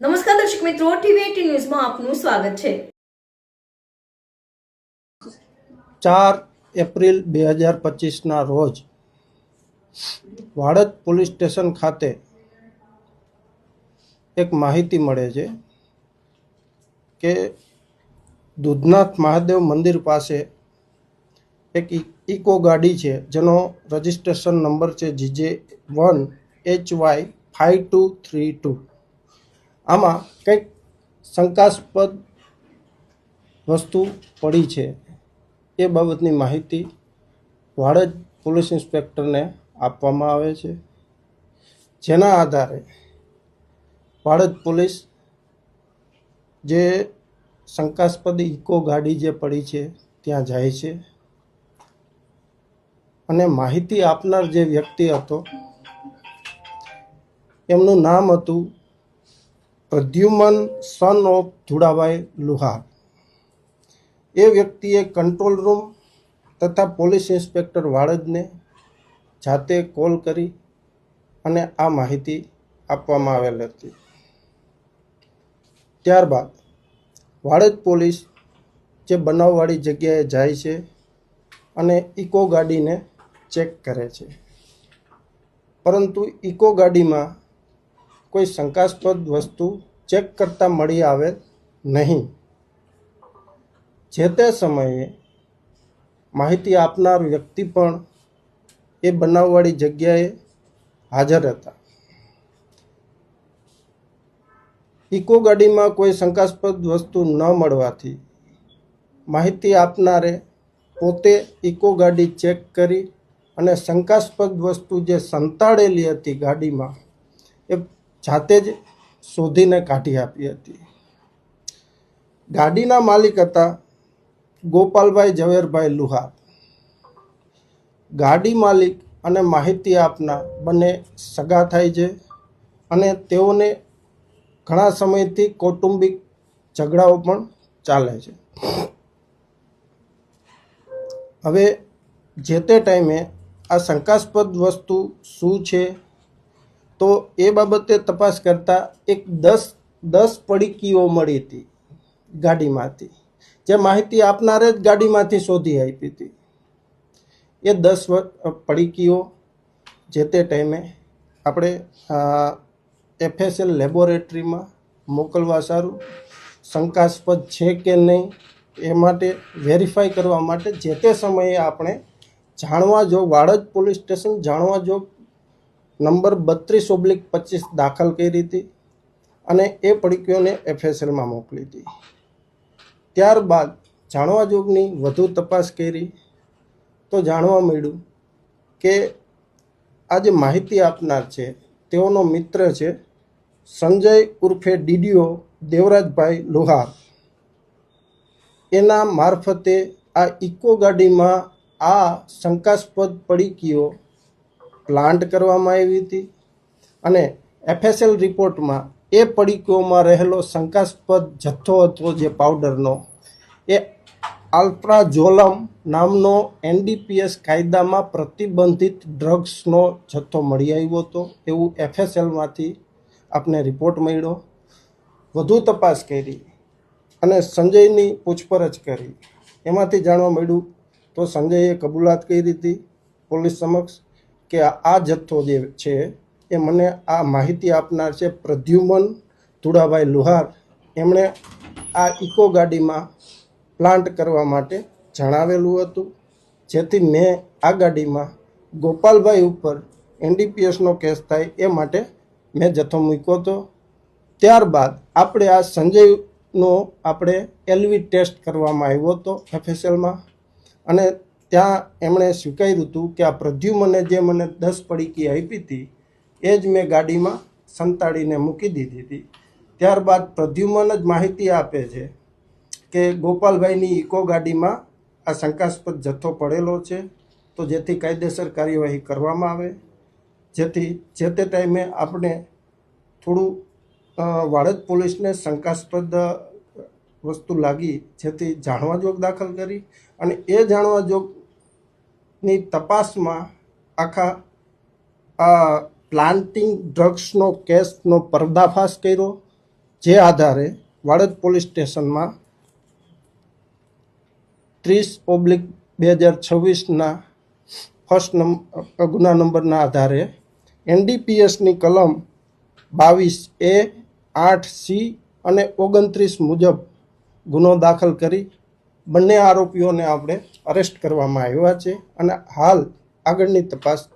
નમસ્કાર દર્શક મિત્રો, ટીવી એટી ન્યૂઝમાં આપનું સ્વાગત છે. ચાર એપ્રિલ બે હજાર પચીસના રોજ વાડજ પોલીસ સ્ટેશન ખાતે એક માહિતી મળે છે કે દૂધનાથ મહાદેવ મંદિર પાસે એક ઇકો ગાડી છે, જેનો રજિસ્ટ્રેશન નંબર છે GJ one H Y five two three two. આમાં કંઈક શંકાસ્પદ વસ્તુ પડી છે. એ બાબતની માહિતી વાડજ પોલીસ ઇન્સ્પેક્ટરને આપવામાં આવે છે. જેના આધારે વાડજ પોલીસ જે શંકાસ્પદ ઇકો ગાડી જે પડી છે ત્યાં જાય છે. અને માહિતી આપનાર જે વ્યક્તિ હતો, એમનું નામ હતું પ્રદ્યુમન સન ઓફ ધુડાભાઈ લુહાર. એ વ્યક્તિએ કંટ્રોલ રૂમ તથા પોલીસ ઇન્સ્પેક્ટર વાળજને જાતે કોલ કરી અને આ માહિતી આપવામાં આવેલ હતી. ત્યારબાદ વાળદ પોલીસ જે બનાવવાળી જગ્યાએ જાય છે અને ઇકો ગાડીને ચેક કરે છે. પરંતુ ઇકો ગાડીમાં કોઈ શંકાસ્પદ વસ્તુ ચેક કરતાં મળી આવે નહીં. જે તે સમયે માહિતી આપનાર વ્યક્તિ પણ એ બનાવવાળી જગ્યાએ હાજર હતા ઇકો ગાડીમાં કોઈ શંકાસ્પદ વસ્તુ ન મળવાથી માહિતી આપનારે પોતે ઇકો ગાડી ચેક કરી અને શંકાસ્પદ વસ્તુ જે સંતાડેલી હતી ગાડીમાં, એ જાતે જ શોધીને કાઢી આપી હતી. ગાડીના માલિક હતા ગોપાલભાઈ ઝવેરભાઈ લુહાર. ગાડી માલિક અને માહિતી આપનાર બંને સગા થાય છે અને તેઓને ઘણા સમયથી કૌટુંબિક ઝઘડાઓ પણ ચાલે છે. હવે જે તે ટાઈમે આ શંકાસ્પદ વસ્તુ શું છે તો એ બાબતે તપાસ કરતાં એક દસ દસ પડીકીઓ મળી હતી ગાડીમાંથી. જે માહિતી આપનારે જ ગાડીમાંથી શોધી આપી હતી. એ દસ પડીકીઓ જે તે ટાઈમે આપણે એફએસએલ લેબોરેટરીમાં મોકલવા સારું, શંકાસ્પદ છે કે નહીં, એ માટે વેરીફાઈ કરવા માટે જે તે સમયે આપણે જાણવા જો, વાડજ પોલીસ સ્ટેશન જાણવા જો નંબર બત્રીસ ઓબ્લિક પચીસ દાખલ કરી હતી અને એ પડીકીઓને એફએસએલમાં મોકલી હતી. ત્યારબાદ જાણવા જોગની વધુ તપાસ કરી તો જાણવા મળ્યું કે આ જે માહિતી આપનાર છે, તેઓનો મિત્ર છે સંજય ઉર્ફે ડીડીઓ દેવરાજભાઈ લોહાર. એના મારફતે આ ઇકો ગાડીમાં આ શંકાસ્પદ પડીકીઓ પ્લાન્ટ કરવામાં આવી હતી અને એફએસએલ રિપોર્ટમાં એ પડીકીઓમાં રહેલો શંકાસ્પદ જથ્થો હતો જે પાવડરનો. એ આલ્પ્રાઝોલમ નામનો એનડીપીએસ કાયદામાં પ્રતિબંધિત ડ્રગ્સનો જથ્થો મળી આવ્યો હતો એવું એફએસએલમાંથી આપને રિપોર્ટ મળ્યો. વધુ તપાસ કરી અને સંજયની પૂછપરછ કરી. એમાંથી જાણવા મળ્યું તો સંજયે કબૂલાત કરી હતી પોલીસ સમક્ષ. કે આ જથ્થો જે છે, એ મને આ માહિતી આપનાર છે પ્રદ્યુમન ધુડાભાઈ લુહાર. એમણે આ ઇકો ગાડીમાં પ્લાન્ટ કરવા માટે જણાવેલું હતું, જેથી મેં આ ગાડીમાં ગોપાલભાઈ ઉપર એનડીપીએસનો કેસ થાય એ માટે મેં જથ્થો મૂક્યો હતો. ત્યારબાદ આપણે આ સંજયનો આપણે એલવી ટેસ્ટ કરવામાં આવ્યો હતો એફએસએલમાં. અને ત્યાં એમણે સ્વીકાર્યું હતું કે આ પ્રદ્યુમને જે મને દસ પડીકી આપી હતી, એ જ મેં ગાડીમાં સંતાડીને મૂકી દીધી હતી. ત્યારબાદ પ્રદ્યુમન જ માહિતી આપે છે કે ગોપાલભાઈની ઇકો ગાડીમાં આ શંકાસ્પદ જથ્થો પડેલો છે, તો જેથી કાયદેસર કાર્યવાહી કરવામાં આવે. જેથી જે તે ટાઈમે આપણે થોડું વાડજ પોલીસને શંકાસ્પદ વસ્તુ લાગી, જેથી જાણવા જોગ દાખલ કરી અને એ જાણવા જોગની તપાસમાં આખા, આ પ્લાન્ટિંગ ડ્રગ્સનો કેસનો પર્દાફાશ કર્યો, જે આધારે વાડજ પોલીસ સ્ટેશનમાં ત્રીસ ઓબ્લિક બે હજાર છવ્વીસના ફર્સ્ટ નંબર ગુના નંબરના આધારે એનડીપીએસની કલમ બાવીસ એ આઠ સી અને ઓગણત્રીસ મુજબ ગુનો દાખલ કરી બંને આરોપીઓને આપણે અરેસ્ટ કરવામાં આવ્યા છે અને હાલ આગળની તપાસ